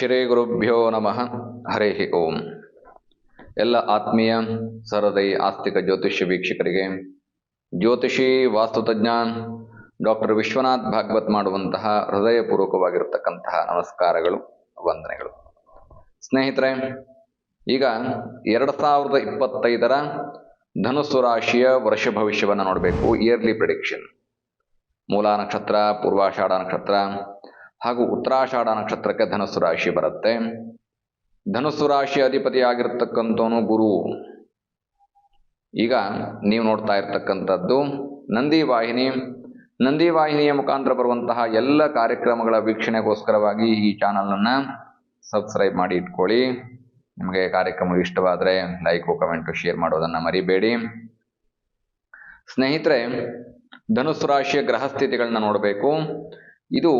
ಶ್ರೀ ಗುರುಭ್ಯೋ ನಮಃ. ಹರೇ ಓಂ. ಎಲ್ಲ ಆತ್ಮೀಯ ಸರದೈ ಆಸ್ತಿಕ ಜ್ಯೋತಿಷ್ಯ ವೀಕ್ಷಕರಿಗೆ, ಜ್ಯೋತಿಷಿ ವಾಸ್ತುತಜ್ಞ ಡಾಕ್ಟರ್ ವಿಶ್ವನಾಥ್ ಭಾಗವತ್ ಮಾಡುವಂತಹ ಹೃದಯಪೂರ್ವಕವಾಗಿರತಕ್ಕಂತಹ ನಮಸ್ಕಾರಗಳು, ವಂದನೆಗಳು. ಸ್ನೇಹಿತರೆ, ಈಗ ಎರಡು ಸಾವಿರದ ಇಪ್ಪತ್ತೈದರ ಧನುಸ್ಸು ರಾಶಿಯ ವರ್ಷ ಭವಿಷ್ಯವನ್ನು ನೋಡಬೇಕು. ಇಯರ್ಲಿ ಪ್ರಿಡಿಕ್ಷನ್ ಮೂಲ ನಕ್ಷತ್ರ, ಪೂರ್ವಾಷಾಢ ನಕ್ಷತ್ರ ಹಾಗೂ ಉತ್ತರಾಷಾಢ ನಕ್ಷತ್ರಕ್ಕೆ ಧನುಸ್ಸು ರಾಶಿ ಬರುತ್ತೆ. ಧನುಸ್ಸು ರಾಶಿ ಅಧಿಪತಿಯಾಗಿರ್ತಕ್ಕಂಥವನು ಗುರು. ಈಗ ನೀವು ನೋಡ್ತಾ ಇರ್ತಕ್ಕಂಥದ್ದು ನಂದಿ ವಾಹಿನಿ. ನಂದಿ ವಾಹಿನಿಯ ಮುಖಾಂತರ ಬರುವಂತಹ ಎಲ್ಲ ಕಾರ್ಯಕ್ರಮಗಳ ವೀಕ್ಷಣೆಗೋಸ್ಕರವಾಗಿ ಈ ಚಾನಲನ್ನು ಸಬ್ಸ್ಕ್ರೈಬ್ ಮಾಡಿ ಇಟ್ಕೊಳ್ಳಿ. ನಿಮಗೆ ಕಾರ್ಯಕ್ರಮ ಇಷ್ಟವಾದರೆ ಲೈಕು, ಕಮೆಂಟು, ಶೇರ್ ಮಾಡೋದನ್ನು ಮರಿಬೇಡಿ. ಸ್ನೇಹಿತರೆ, ಧನುಸ್ಸು ರಾಶಿಯ ಗ್ರಹ ಸ್ಥಿತಿಗಳನ್ನ ನೋಡಬೇಕು. ಇದು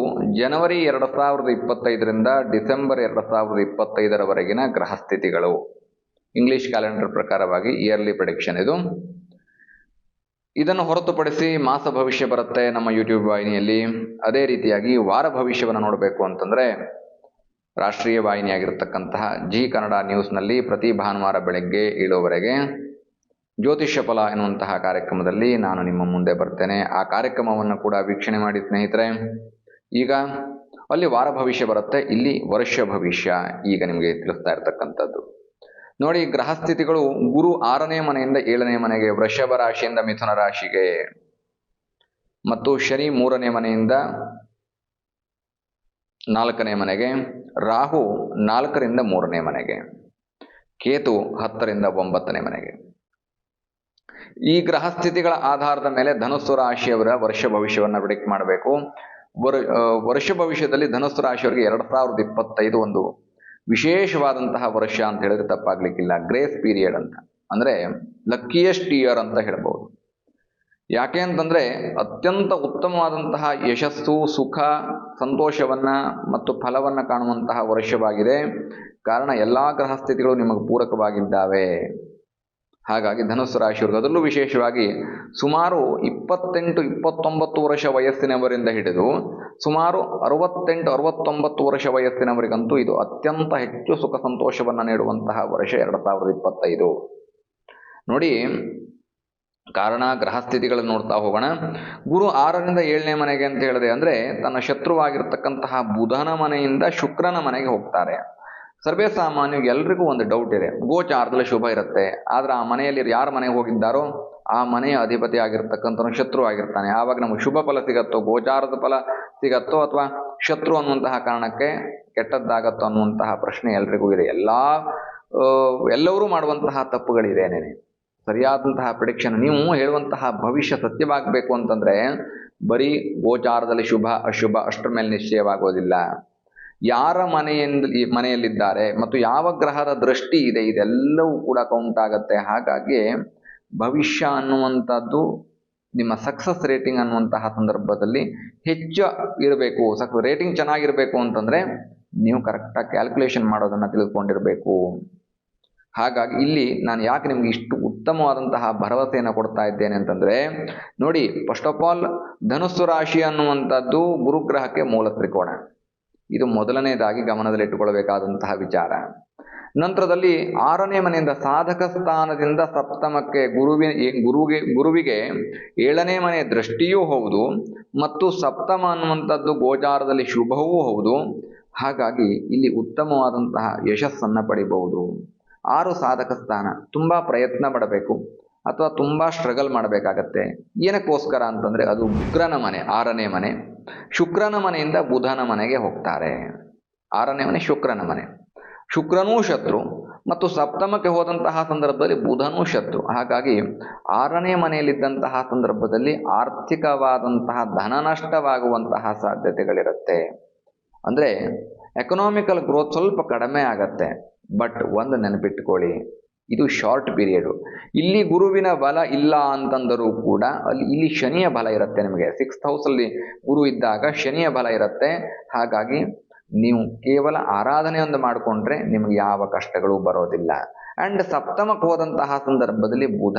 ಜನವರಿ ಎರಡು ಸಾವಿರದ ಇಪ್ಪತ್ತೈದರಿಂದ ಡಿಸೆಂಬರ್ ಎರಡು ಸಾವಿರದ ಇಪ್ಪತ್ತೈದರವರೆಗಿನ ಗ್ರಹ ಸ್ಥಿತಿಗಳು. ಇಂಗ್ಲಿಷ್ ಕ್ಯಾಲೆಂಡರ್ ಪ್ರಕಾರವಾಗಿ ಇಯರ್ಲಿ ಪ್ರೊಡಿಕ್ಷನ್ ಇದು. ಇದನ್ನು ಹೊರತುಪಡಿಸಿ ಮಾಸ ಭವಿಷ್ಯ ಬರುತ್ತೆ ನಮ್ಮ ಯೂಟ್ಯೂಬ್ ವಾಹಿನಿಯಲ್ಲಿ. ಅದೇ ರೀತಿಯಾಗಿ ವಾರ ಭವಿಷ್ಯವನ್ನು ನೋಡಬೇಕು ಅಂತಂದರೆ ರಾಷ್ಟ್ರೀಯ ವಾಹಿನಿಯಾಗಿರ್ತಕ್ಕಂತಹ ಜಿ ಕನ್ನಡ ನ್ಯೂಸ್ನಲ್ಲಿ ಪ್ರತಿ ಭಾನುವಾರ ಬೆಳಗ್ಗೆ ಏಳುವರೆಗೆ ಜ್ಯೋತಿಷ್ಯ ಫಲ ಎನ್ನುವಂತಹ ಕಾರ್ಯಕ್ರಮದಲ್ಲಿ ನಾನು ನಿಮ್ಮ ಮುಂದೆ ಬರ್ತೇನೆ. ಆ ಕಾರ್ಯಕ್ರಮವನ್ನು ಕೂಡ ವೀಕ್ಷಣೆ ಮಾಡಿ ಸ್ನೇಹಿತರೆ. ಈಗ ಅಲ್ಲಿ ವಾರ ಭವಿಷ್ಯ ಬರುತ್ತೆ, ಇಲ್ಲಿ ವರ್ಷ ಭವಿಷ್ಯ ಈಗ ನಿಮಗೆ ತಿಳಿಸ್ತಾ ಇರತಕ್ಕಂಥದ್ದು. ನೋಡಿ ಗ್ರಹ ಸ್ಥಿತಿಗಳು ಗುರು ಆರನೇ ಮನೆಯಿಂದ ಏಳನೇ ಮನೆಗೆ, ವೃಷಭ ರಾಶಿಯಿಂದ ಮಿಥುನ ರಾಶಿಗೆ, ಮತ್ತು ಶನಿ ಮೂರನೇ ಮನೆಯಿಂದ ನಾಲ್ಕನೇ ಮನೆಗೆ, ರಾಹು ನಾಲ್ಕರಿಂದ ಮೂರನೇ ಮನೆಗೆ, ಕೇತು ಹತ್ತರಿಂದ ಒಂಬತ್ತನೇ ಮನೆಗೆ. ಈ ಗ್ರಹ ಸ್ಥಿತಿಗಳ ಆಧಾರದ ಮೇಲೆ ಧನುಸ್ಸು ರಾಶಿಯವರ ವರ್ಷ ಭವಿಷ್ಯವನ್ನು ಪ್ರಿಡಿಕ್ಟ್ ಮಾಡಬೇಕು. ವರ್ ವರ್ಷ ಭವಿಷ್ಯದಲ್ಲಿ ಧನಸ್ಸು ರಾಶಿಯವರಿಗೆ ಎರಡು ಸಾವಿರದ ಇಪ್ಪತ್ತೈದು ಒಂದು ವಿಶೇಷವಾದಂತಹ ವರ್ಷ ಅಂತ ಹೇಳಿದ್ರೆ ತಪ್ಪಾಗ್ಲಿಕ್ಕಿಲ್ಲ. ಗ್ರೇಸ್ ಪೀರಿಯಡ್ ಅಂತ. ಅಂದ್ರೆ ಲಕ್ಕಿಯಸ್ಟ್ ಇಯರ್ ಅಂತ ಹೇಳ್ಬೋದು. ಯಾಕೆ ಅಂತಂದ್ರೆ ಅತ್ಯಂತ ಉತ್ತಮವಾದಂತಹ ಯಶಸ್ಸು, ಸುಖ, ಸಂತೋಷವನ್ನ ಮತ್ತು ಫಲವನ್ನ ಕಾಣುವಂತಹ ವರ್ಷವಾಗಿದೆ. ಕಾರಣ ಎಲ್ಲಾ ಗ್ರಹ ಸ್ಥಿತಿಗಳು ನಿಮಗೆ ಪೂರಕವಾಗಿದ್ದಾವೆ. ಹಾಗಾಗಿ ಧನುಸ್ಸು ರಾಶಿಯವರು ಅದರಲ್ಲೂ ವಿಶೇಷವಾಗಿ ಸುಮಾರು ಇಪ್ಪತ್ತೆಂಟು ಇಪ್ಪತ್ತೊಂಬತ್ತು ವರ್ಷ ವಯಸ್ಸಿನವರಿಂದ ಹಿಡಿದು ಸುಮಾರು ಅರವತ್ತೆಂಟು ಅರವತ್ತೊಂಬತ್ತು ವರ್ಷ ವಯಸ್ಸಿನವರಿಗಂತೂ ಇದು ಅತ್ಯಂತ ಹೆಚ್ಚು ಸುಖ ಸಂತೋಷವನ್ನು ನೀಡುವಂತಹ ವರ್ಷ ಎರಡು ಸಾವಿರದ ಇಪ್ಪತ್ತೈದು. ನೋಡಿ, ಕಾರಣ, ಗ್ರಹ ಸ್ಥಿತಿಗಳನ್ನು ನೋಡ್ತಾ ಹೋಗೋಣ. ಗುರು ಆರರಿಂದ ಏಳನೇ ಮನೆಗೆ ಅಂತ ಹೇಳಿದೆ ಅಂದ್ರೆ ತನ್ನ ಶತ್ರುವಾಗಿರ್ತಕ್ಕಂತಹ ಬುಧನ ಮನೆಯಿಂದ ಶುಕ್ರನ ಮನೆಗೆ ಹೋಗ್ತಾರೆ. ಸರ್ವೇ ಸಾಮಾನ್ಯವಾಗಿ ಎಲ್ರಿಗೂ ಒಂದು ಡೌಟ್ ಇದೆ. ಗೋಚಾರದಲ್ಲಿ ಶುಭ ಇರುತ್ತೆ. ಆದ್ರೆ ಆ ಮನೆಯಲ್ಲಿ ಯಾರು ಮನೆಗೆ ಹೋಗಿದ್ದಾರೋ ಆ ಮನೆಯ ಅಧಿಪತಿ ಆಗಿರ್ತಕ್ಕಂಥ ಶತ್ರು ಆಗಿರ್ತಾನೆ. ಆವಾಗ ನಮ್ಗೆ ಶುಭ ಫಲ ಸಿಗತ್ತೋ, ಗೋಚಾರದ ಫಲ ಸಿಗತ್ತೋ ಅಥವಾ ಶತ್ರು ಅನ್ನುವಂತಹ ಕಾರಣಕ್ಕೆ ಕೆಟ್ಟದ್ದಾಗತ್ತೋ ಅನ್ನುವಂತಹ ಪ್ರಶ್ನೆ ಎಲ್ರಿಗೂ ಇದೆ. ಎಲ್ಲಾ ಎಲ್ಲರೂ ಮಾಡುವಂತಹ ತಪ್ಪುಗಳಿದೇನೆ ಸರಿಯಾದಂತಹ ಪ್ರಿಡಿಕ್ಷನ್ ನೀವು ಹೇಳುವಂತಹ ಭವಿಷ್ಯ ಸತ್ಯವಾಗಬೇಕು ಅಂತಂದ್ರೆ ಬರೀ ಗೋಚಾರದಲ್ಲಿ ಶುಭ, ಅಶುಭ ಅಷ್ಟರ ಮೇಲೆ ನಿಶ್ಚಯವಾಗೋದಿಲ್ಲ. ಯಾರ ಮನೆಯಿಂದ ಮನೆಯಲ್ಲಿದ್ದಾರೆ ಮತ್ತು ಯಾವ ಗ್ರಹದ ದೃಷ್ಟಿ ಇದೆ, ಇದೆಲ್ಲವೂ ಕೂಡ ಕೌಂಟ್ ಆಗತ್ತೆ. ಹಾಗಾಗಿ ಭವಿಷ್ಯ ಅನ್ನುವಂಥದ್ದು, ನಿಮ್ಮ ಸಕ್ಸಸ್ ರೇಟಿಂಗ್ ಅನ್ನುವಂತಹ ಸಂದರ್ಭದಲ್ಲಿ ಹೆಚ್ಚು ಇರಬೇಕು. ಸಕ್ ರೇಟಿಂಗ್ ಚೆನ್ನಾಗಿರಬೇಕು ಅಂತಂದ್ರೆ ನೀವು ಕರೆಕ್ಟಾಗಿ ಕ್ಯಾಲ್ಕುಲೇಷನ್ ಮಾಡೋದನ್ನ ತಿಳಿದುಕೊಂಡಿರಬೇಕು ಹಾಗಾಗಿ ಇಲ್ಲಿ ನಾನು ಯಾಕೆ ನಿಮ್ಗೆ ಇಷ್ಟು ಉತ್ತಮವಾದಂತಹ ಭರವಸೆಯನ್ನು ಕೊಡ್ತಾ ಇದ್ದೇನೆ ಅಂತಂದ್ರೆ, ನೋಡಿ ಫಸ್ಟ್ ಆಫ್ ಆಲ್ ಧನುಸ್ಸು ರಾಶಿ ಅನ್ನುವಂಥದ್ದು ಗುರುಗ್ರಹಕ್ಕೆ ಮೂಲ ತ್ರಿಕೋಣ ಇದು ಮೊದಲನೇದಾಗಿ ಗಮನದಲ್ಲಿಟ್ಟುಕೊಳ್ಳಬೇಕಾದಂತಹ ವಿಚಾರ. ನಂತರದಲ್ಲಿ ಆರನೇ ಮನೆಯಿಂದ ಸಾಧಕ ಸ್ಥಾನದಿಂದ ಸಪ್ತಮಕ್ಕೆ ಗುರುವಿನ ಗುರುವಿಗೆ ಗುರುವಿಗೆ ಏಳನೇ ಮನೆಯ ದೃಷ್ಟಿಯೂ ಹೌದು ಮತ್ತು ಸಪ್ತಮ ಅನ್ನುವಂಥದ್ದು ಗೋಚಾರದಲ್ಲಿ ಶುಭವೂ ಹೌದು. ಹಾಗಾಗಿ ಇಲ್ಲಿ ಉತ್ತಮವಾದಂತಹ ಯಶಸ್ಸನ್ನು ಪಡಿಬಹುದು. ಆರು ಸಾಧಕ ಸ್ಥಾನ, ತುಂಬ ಪ್ರಯತ್ನ ಪಡಬೇಕು. ಅಥವಾ ತುಂಬ ಸ್ಟ್ರಗಲ್ ಮಾಡಬೇಕಾಗತ್ತೆ. ಏನಕ್ಕೋಸ್ಕರ ಅಂತಂದರೆ ಅದು ಉಗ್ರನ ಮನೆ, ಆರನೇ ಮನೆ. ಶುಕ್ರನ ಮನೆಯಿಂದ ಬುಧನ ಮನೆಗೆ ಹೋಗ್ತಾರೆ. ಆರನೇ ಮನೆ ಶುಕ್ರನ ಮನೆ. ಶುಕ್ರನೂ ಶತ್ರು ಮತ್ತು ಸಪ್ತಮಕ್ಕೆ ಹೋದಂತಹ ಸಂದರ್ಭದಲ್ಲಿ ಬುಧನೂ ಶತ್ರು. ಹಾಗಾಗಿ ಆರನೇ ಮನೆಯಲ್ಲಿದ್ದಂತಹ ಸಂದರ್ಭದಲ್ಲಿ ಆರ್ಥಿಕವಾದಂತಹ ಧನ ನಷ್ಟವಾಗುವಂತಹ ಸಾಧ್ಯತೆಗಳಿರುತ್ತೆ. ಅಂದರೆ ಎಕನಾಮಿಕಲ್ ಗ್ರೋತ್ ಸ್ವಲ್ಪ ಕಡಿಮೆ ಆಗತ್ತೆ. ಬಟ್ ಒಂದು ನೆನಪಿಟ್ಕೊಳ್ಳಿ. ಇದು ಶಾರ್ಟ್ ಪೀರಿಯಡು ಇಲ್ಲಿ ಗುರುವಿನ ಬಲ ಇಲ್ಲ ಅಂತಂದರೂ ಕೂಡ ಅಲ್ಲಿ, ಇಲ್ಲಿ ಶನಿಯ ಬಲ ಇರುತ್ತೆ ನಿಮಗೆ. ಸಿಕ್ಸ್ತ್ ಹೌಸಲ್ಲಿ ಗುರು ಇದ್ದಾಗ ಶನಿಯ ಬಲ ಇರುತ್ತೆ. ಹಾಗಾಗಿ ನೀವು ಕೇವಲ ಆರಾಧನೆಯೊಂದು ಮಾಡಿಕೊಂಡ್ರೆ ನಿಮಗೆ ಯಾವ ಕಷ್ಟಗಳು ಬರೋದಿಲ್ಲ. ಅಂಡ್ ಸಪ್ತಮಕ್ಕೆ ಹೋದಂತಹ ಸಂದರ್ಭದಲ್ಲಿ ಬುಧ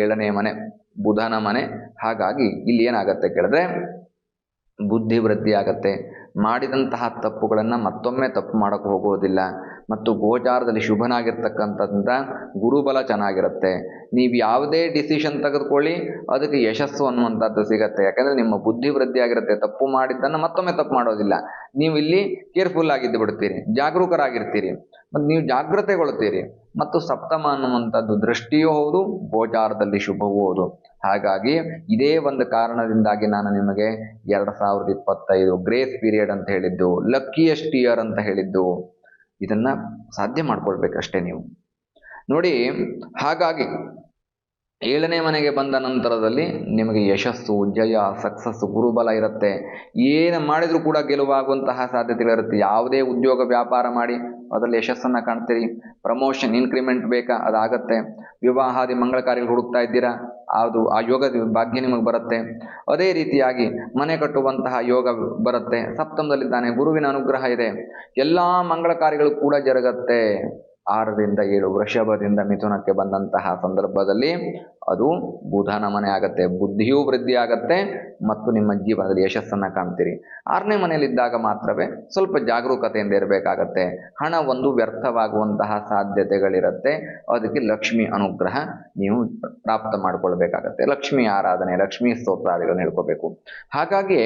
ಏಳನೇ ಮನೆ, ಬುಧನ ಮನೆ. ಹಾಗಾಗಿ ಇಲ್ಲಿ ಏನಾಗತ್ತೆ ಕೇಳಿದ್ರೆ ಬುದ್ಧಿ ವೃದ್ಧಿ ಆಗತ್ತೆ ಮಾಡಿದಂತಹ ತಪ್ಪುಗಳನ್ನು ಮತ್ತೊಮ್ಮೆ ತಪ್ಪು ಮಾಡೋಕ್ಕೆ ಹೋಗೋದಿಲ್ಲ ಮತ್ತು ಗೋಚಾರದಲ್ಲಿ ಶುಭನಾಗಿರ್ತಕ್ಕಂಥದ್ದ ಗುರುಬಲ ಚೆನ್ನಾಗಿರುತ್ತೆ. ನೀವು ಯಾವುದೇ ಡಿಸಿಷನ್ ತೆಗೆದುಕೊಳ್ಳಿ, ಅದಕ್ಕೆ ಯಶಸ್ಸು ಅನ್ನುವಂಥದ್ದು ಸಿಗತ್ತೆ. ಯಾಕಂದರೆ ನಿಮ್ಮ ಬುದ್ಧಿ ವೃದ್ಧಿ ಆಗಿರುತ್ತೆ ತಪ್ಪು ಮಾಡಿದ್ದನ್ನು ಮತ್ತೊಮ್ಮೆ ತಪ್ಪು ಮಾಡೋದಿಲ್ಲ. ನೀವು ಇಲ್ಲಿ ಕೇರ್ಫುಲ್ ಆಗಿದ್ದು ಬಿಡ್ತೀರಿ, ಜಾಗರೂಕರಾಗಿರ್ತೀರಿ. ಮತ್ತು ನೀವು ಜಾಗ್ರತೆಗೊಳ್ತೀರಿ ಮತ್ತು ಸಪ್ತಮ ಅನ್ನುವಂಥದ್ದು ದೃಷ್ಟಿಯೂ ಹೌದು, ಗೋಚಾರದಲ್ಲಿ ಶುಭವೂ ಹೌದು. ಹಾಗಾಗಿ ಇದೇ ಒಂದು ಕಾರಣದಿಂದಾಗಿ ನಾನು ನಿಮಗೆ ಎರಡು ಸಾವಿರದ ಇಪ್ಪತ್ತೈದು ಗ್ರೇಸ್ ಪೀರಿಯಡ್ ಅಂತ ಹೇಳಿದ್ದು ಲಕ್ಕಿಯಸ್ಟ್ ಇಯರ್ ಅಂತ ಹೇಳಿದ್ದು, ಇದನ್ನ ಸಾಧ್ಯ ಮಾಡ್ಕೊಳ್ಬೇಕಷ್ಟೇ ನೀವು. ನೋಡಿ, ಹಾಗಾಗಿ ಏಳನೇ ಮನೆಗೆ ಬಂದ ನಂತರದಲ್ಲಿ ನಿಮಗೆ ಯಶಸ್ಸು, ಜಯ ಸಕ್ಸಸ್ ಗುರುಬಲ ಇರುತ್ತೆ. ಏನು ಮಾಡಿದರೂ ಕೂಡ ಗೆಲುವಾಗುವಂತಹ ಸಾಧ್ಯತೆಗಳಿರುತ್ತೆ. ಯಾವುದೇ ಉದ್ಯೋಗ ವ್ಯಾಪಾರ ಮಾಡಿ ಅದರಲ್ಲಿ ಯಶಸ್ಸನ್ನು ಕಾಣ್ತೀರಿ. ಪ್ರಮೋಷನ್ ಇನ್ಕ್ರಿಮೆಂಟ್ ಬೇಕಾ? ಅದಾಗತ್ತೆ. ವಿವಾಹಾದಿ ಮಂಗಳ ಕಾರ್ಯಗಳು ಹುಡುಕ್ತಾ ಇದ್ದೀರಾ? ಅದು ಆ ಯೋಗದ ಭಾಗ್ಯ ನಿಮಗೆ ಬರುತ್ತೆ. ಅದೇ ರೀತಿಯಾಗಿ ಮನೆ ಕಟ್ಟುವಂತಹ ಯೋಗ ಬರುತ್ತೆ. ಸಪ್ತಮದಲ್ಲಿದ್ದಾನೆ ಗುರುವಿನ ಅನುಗ್ರಹ ಇದೆ. ಎಲ್ಲ ಮಂಗಳ ಕಾರ್ಯಗಳು ಕೂಡ ಜರುಗತ್ತೆ. ಆರರಿಂದ ಏಳು ವೃಷಭದಿಂದ ಮಿಥುನಕ್ಕೆ ಬಂದಂತಹ ಸಂದರ್ಭದಲ್ಲಿ ಅದು ಬುಧನ ಮನೆ ಆಗತ್ತೆ. ಬುದ್ಧಿಯೂ ವೃದ್ಧಿ ಆಗತ್ತೆ ಮತ್ತು ನಿಮ್ಮ ಜೀವನದಲ್ಲಿ ಯಶಸ್ಸನ್ನು ಕಾಣ್ತೀರಿ. ಆರನೇ ಮನೆಯಲ್ಲಿದ್ದಾಗ ಮಾತ್ರವೇ ಸ್ವಲ್ಪ ಜಾಗರೂಕತೆಯಿಂದ ಇರಬೇಕಾಗತ್ತೆ. ಹಣ ಒಂದು ವ್ಯರ್ಥವಾಗುವಂತಹ ಸಾಧ್ಯತೆಗಳಿರುತ್ತೆ. ಅದಕ್ಕೆ ಲಕ್ಷ್ಮಿ ಅನುಗ್ರಹ ನೀವು ಪ್ರಾಪ್ತ ಮಾಡ್ಕೊಳ್ಬೇಕಾಗತ್ತೆ. ಲಕ್ಷ್ಮಿ ಆರಾಧನೆ, ಲಕ್ಷ್ಮಿ ಸ್ತೋತ್ರಾದಿಗಳನ್ನು ಹೇಳ್ಕೋಬೇಕು. ಹಾಗಾಗಿ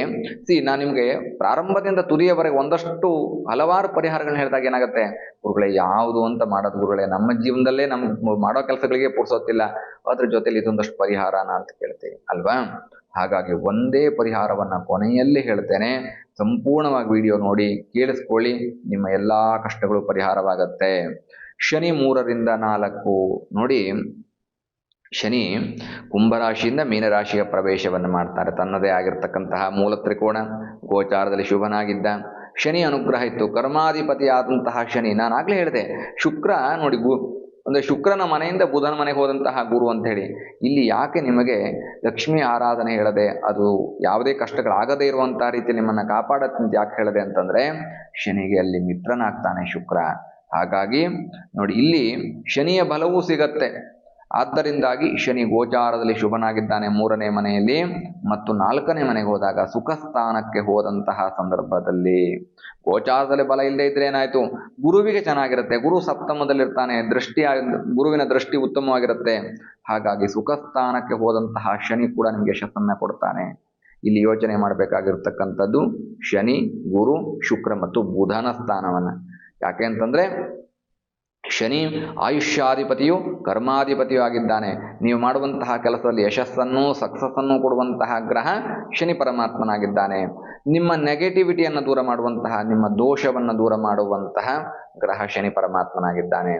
ಸಿ, ನಾನು ನಿಮಗೆ ಪ್ರಾರಂಭದಿಂದ ತುದಿಯವರೆಗೆ ಒಂದಷ್ಟು ಹಲವಾರು ಪರಿಹಾರಗಳನ್ನ ಹೇಳಿದಾಗ ಏನಾಗುತ್ತೆ? ಗುರುಗಳೇ, ಯಾವುದು ಅಂತ ಮಾಡೋದು ಗುರುಗಳೇ, ನಮ್ಮ ಜೀವನದಲ್ಲೇ ನಮ್ಗೆ ಮಾಡೋ ಕೆಲಸಗಳಿಗೆ ಪುರ್ಸೋತಿಲ್ಲ ಅದ್ರ ಜೊತೆಲಿ ಇದೊಂದಷ್ಟು ಪರಿಹಾರನ ಅಂತ ಕೇಳ್ತೀವಿ ಅಲ್ವಾ? ಹಾಗಾಗಿ ಒಂದೇ ಪರಿಹಾರವನ್ನ ಕೊನೆಯಲ್ಲಿ ಹೇಳ್ತೇನೆ. ಸಂಪೂರ್ಣವಾಗಿ ವಿಡಿಯೋ ನೋಡಿ, ಕೇಳಿಸ್ಕೊಳ್ಳಿ. ನಿಮ್ಮ ಎಲ್ಲಾ ಕಷ್ಟಗಳು ಪರಿಹಾರವಾಗತ್ತೆ. ಶನಿ ಮೂರರಿಂದ ನಾಲ್ಕು ನೋಡಿ. ಶನಿ ಕುಂಭರಾಶಿಯಿಂದ ಮೀನರಾಶಿಯ ಪ್ರವೇಶವನ್ನು ಮಾಡ್ತಾರೆ. ತನ್ನದೇ ಆಗಿರ್ತಕ್ಕಂತಹ ಮೂಲ ತ್ರಿಕೋಣ ಗೋಚಾರದಲ್ಲಿ ಶುಭನಾಗಿದ್ದ. ಶನಿ ಅನುಗ್ರಹ ಇತ್ತು. ಕರ್ಮಾಧಿಪತಿಯಾದಂತಹ ಶನಿ. ನಾನು ಆಗ್ಲೇ ಹೇಳಿದೆ, ಶುಕ್ರ ನೋಡಿ ಗು ಅಂದ್ರೆ ಶುಕ್ರನ ಮನೆಯಿಂದ ಬುಧನ ಮನೆಗೆ ಹೋದಂತಹ ಗುರು ಅಂತ ಹೇಳಿ, ಇಲ್ಲಿ ಯಾಕೆ ನಿಮಗೆ ಲಕ್ಷ್ಮಿ ಆರಾಧನೆ ಹೇಳದೆ, ಅದು ಯಾವುದೇ ಕಷ್ಟಗಳಾಗದೇ ಇರುವಂತಹ ರೀತಿ ನಿಮ್ಮನ್ನ ಕಾಪಾಡತ್ತೆ ಅಂತ ಯಾಕೆ ಹೇಳದೆ ಅಂತಂದ್ರೆ, ಶನಿಗೆ ಅಲ್ಲಿ ಮಿತ್ರನಾಗ್ತಾನೆ ಶುಕ್ರ. ಹಾಗಾಗಿ ನೋಡಿ, ಇಲ್ಲಿ ಶನಿಯ ಬಲವೂ ಸಿಗತ್ತೆ. ಆದ್ದರಿಂದಾಗಿ ಶನಿ ಗೋಚಾರದಲ್ಲಿ ಶುಭನಾಗಿದ್ದಾನೆ ಮೂರನೇ ಮನೆಯಲ್ಲಿ ಮತ್ತು ನಾಲ್ಕನೇ ಮನೆಗೆ ಹೋದಾಗ ಸುಖ ಸ್ಥಾನಕ್ಕೆ ಹೋದಂತಹ ಸಂದರ್ಭದಲ್ಲಿ. ಗೋಚಾರದಲ್ಲಿ ಬಲ ಇಲ್ಲದೆ ಇದ್ರೆ ಏನಾಯ್ತು? ಗುರುವಿಗೆ ಚೆನ್ನಾಗಿರುತ್ತೆ. ಗುರು ಸಪ್ತಮದಲ್ಲಿರ್ತಾನೆ. ದೃಷ್ಟಿ ಗುರುವಿನ ದೃಷ್ಟಿ ಉತ್ತಮವಾಗಿರುತ್ತೆ. ಹಾಗಾಗಿ ಸುಖ ಸ್ಥಾನಕ್ಕೆ ಹೋದಂತಹ ಶನಿ ಕೂಡ ನಿಮಗೆ ಯಶಸ್ಸನ್ನ ಕೊಡ್ತಾನೆ. ಇಲ್ಲಿ ಯೋಚನೆ ಮಾಡಬೇಕಾಗಿರ್ತಕ್ಕಂಥದ್ದು ಶನಿ, ಗುರು, ಶುಕ್ರ ಮತ್ತು ಬುಧನ ಸ್ಥಾನವನ್ನ. ಯಾಕೆ ಅಂತಂದ್ರೆ ಶನಿ ಆಯುಷ್ಯಾಧಿಪತಿಯು ಕರ್ಮಾಧಿಪತಿಯೂ ಆಗಿದ್ದಾನೆ. ನೀವು ಮಾಡುವಂತಹ ಕೆಲಸದಲ್ಲಿ ಯಶಸ್ಸನ್ನು ಸಕ್ಸಸ್ಸನ್ನು ಕೊಡುವಂತಹ ಗ್ರಹ ಶನಿ ಪರಮಾತ್ಮನಾಗಿದ್ದಾನೆ. ನಿಮ್ಮ ನೆಗೆಟಿವಿಟಿಯನ್ನು ದೂರ ಮಾಡುವಂತಹ, ನಿಮ್ಮ ದೋಷವನ್ನು ದೂರ ಮಾಡುವಂತಹ ಗ್ರಹ ಶನಿ ಪರಮಾತ್ಮನಾಗಿದ್ದಾನೆ.